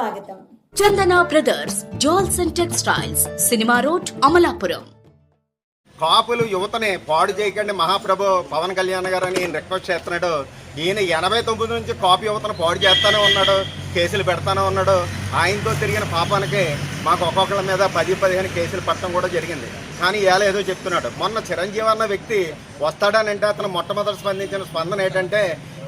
స్వాగతం. Chandana brothers jewels and textiles cinema road Amalapuram. కాపులు యువతని పాడు చేయకండి మహాప్రభు పవన్ కళ్యాణ్ గారు అని ఈయన రిక్వెస్ట్ చేస్తున్నాడు. ఈయన ఎనభై తొమ్మిది నుంచి కాపు యువతను పాడు చేస్తానే ఉన్నాడు కేసులు పెడతానే ఉన్నాడు. ఆయనతో తిరిగిన పాపానికి మాకు ఒక్కొక్కళ్ళ మీద పది పదిహేను కేసులు పట్టడం కూడా జరిగింది. కానీ ఇవాళ ఏదో చెప్తున్నాడు. మొన్న చిరంజీవి అన్న వ్యక్తి వస్తాడనంటే అతను మొట్టమొదటి స్పందించిన స్పందన ఏంటంటే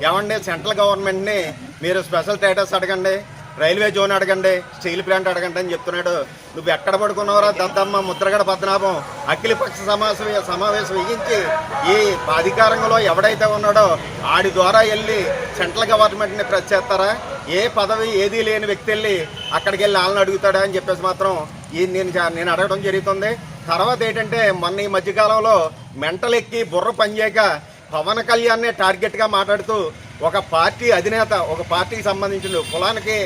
ఏమండి సెంట్రల్ గవర్నమెంట్ని మీరు స్పెషల్ స్టేటస్ అడగండి. రైల్వే జోన్ అడగండి స్టీల్ ప్లాంట్ అడగండి అని చెప్తున్నాడు. నువ్వు ఎక్కడ పడుకున్నావురా దద్దమ్మ ముద్రగడ పద్మనాభం అఖిలపక్ష సమావేశం సమావేశం వేయించి ఈ అధికారంలో ఎవడైతే ఉన్నాడో ఆడి ద్వారా వెళ్ళి సెంట్రల్ గవర్నమెంట్ని ప్రెస్ చేస్తారా? ఏ పదవి ఏది లేని వ్యక్తి వెళ్ళి అక్కడికి వెళ్ళి వాళ్ళని అడుగుతాడా అని చెప్పేసి మాత్రం ఈ నేను నేను అడగడం జరుగుతుంది. తర్వాత ఏంటంటే మొన్న ఈ మధ్యకాలంలో మెంటల్ ఎక్కి బుర్ర పనిచేయక పవన్ కళ్యాణ్నే టార్గెట్గా మాట్లాడుతూ ఒక పార్టీ అధినేత ఒక పార్టీకి సంబంధించిన కులానికి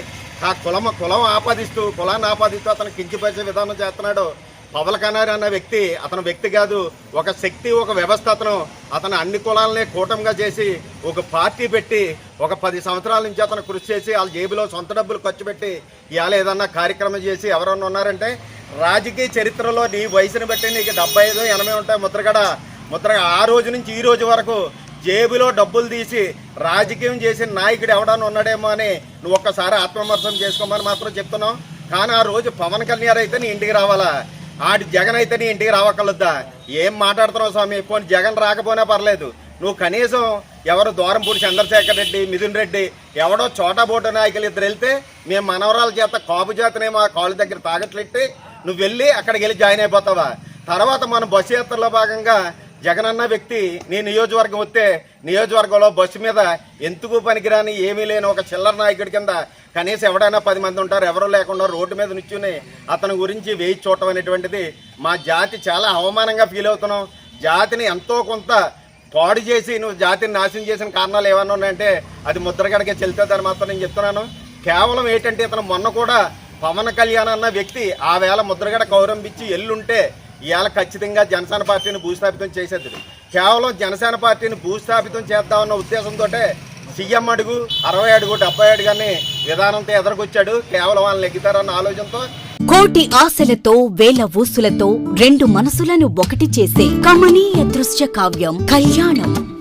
ఆ కులం కులం ఆపాదిస్తూ కులాన్ని ఆపాదిస్తూ అతను కించిపరిచే విధానం చేస్తున్నాడు. పవల్ కనారి అన్న వ్యక్తి అతను వ్యక్తి కాదు ఒక శక్తి ఒక వ్యవస్థ అతను. అతను అన్ని కులాలనే కూటమిగా చేసి ఒక పార్టీ పెట్టి ఒక పది సంవత్సరాల నుంచి అతను కృషి చేసి వాళ్ళ జేబులో సొంత డబ్బులు ఖర్చు పెట్టి ఇవాళ ఏదన్నా కార్యక్రమం చేసి ఎవరన్నా ఉన్నారంటే రాజకీయ చరిత్రలో నీ వయసుని బట్టి నీకు డెబ్బై ఐదు ఎనభై ఉంటాయి ముద్రగడ. ముద్రగడ ఆ రోజు నుంచి ఈ రోజు వరకు జేబులో డబ్బులు తీసి రాజకీయం చేసిన నాయకుడు ఎవడన్నా ఉన్నాడేమో అని నువ్వు ఒక్కసారి ఆత్మవిమర్శనం చేసుకోమని మాత్రం చెప్తున్నావు. కానీ ఆ రోజు పవన్ కళ్యాణ్ అయితే నీ ఇంటికి రావాలా? ఆడి జగన్ అయితే నీ ఇంటికి రావక్కర్లేదా? ఏం మాట్లాడుతున్నావు స్వామి? పోనీ జగన్ రాకపోయినా పర్లేదు. నువ్వు కనీసం ఎవరు దూరంపూడి చంద్రశేఖర్ రెడ్డి మిథున్ రెడ్డి ఎవడో చోటా బోటు నాయకులు ఇద్దరు వెళ్తే మేము మనవరాల చేత కాపు చేతనేమో ఆ కాళ్ళ దగ్గర తాగట్లెట్టి నువ్వు వెళ్ళి అక్కడికి వెళ్ళి జాయిన్ అయిపోతావా? తర్వాత మన బస్సు యాత్రలో భాగంగా జగన్ అన్న వ్యక్తి నీ నియోజకవర్గం వస్తే నియోజకవర్గంలో బస్సు మీద ఎందుకు పనికిరాని ఏమీ లేని ఒక చిల్లర నాయకుడి కింద కనీసం ఎవడైనా పది మంది ఉంటారు ఎవరో లేకుండా రోడ్డు మీద నుంచుని అతని గురించి వేయి చూడటం అనేటువంటిది మా జాతి చాలా అవమానంగా ఫీల్ అవుతున్నాం. జాతిని ఎంతో కొంత పాడు చేసి నువ్వు జాతిని నాశనం చేసిన కారణాలు ఏమన్నా ఉన్నాయంటే అది ముద్రగడకే చెల్తుందని మాత్రం నేను చెప్తున్నాను. కేవలం ఏంటంటే ఇతను మొన్న కూడా పవన్ కళ్యాణ్ అన్న వ్యక్తి ఆ వేళ ముద్రగడ కౌరంపించి ఎల్లుంటే ఇవాళ ఖచ్చితంగా జనసేన పార్టీని భూస్థాపితం చేసేది కేవలం జనసేన పార్టీని భూస్థాపితం చేద్దామన్న ఉద్దేశంతో సీఎం అడుగు అరవై అడుగు డెబ్బై అడుగు అని విధానంతో ఎదురుకొచ్చాడు కేవలం వాళ్ళని ఎగ్గుతారన్న ఆలోచనతో కోటి ఆశలతో వేల ఊసులతో రెండు మనసులను ఒకటి చేసే కమనీయ దృశ్య కావ్యం కళ్యాణం.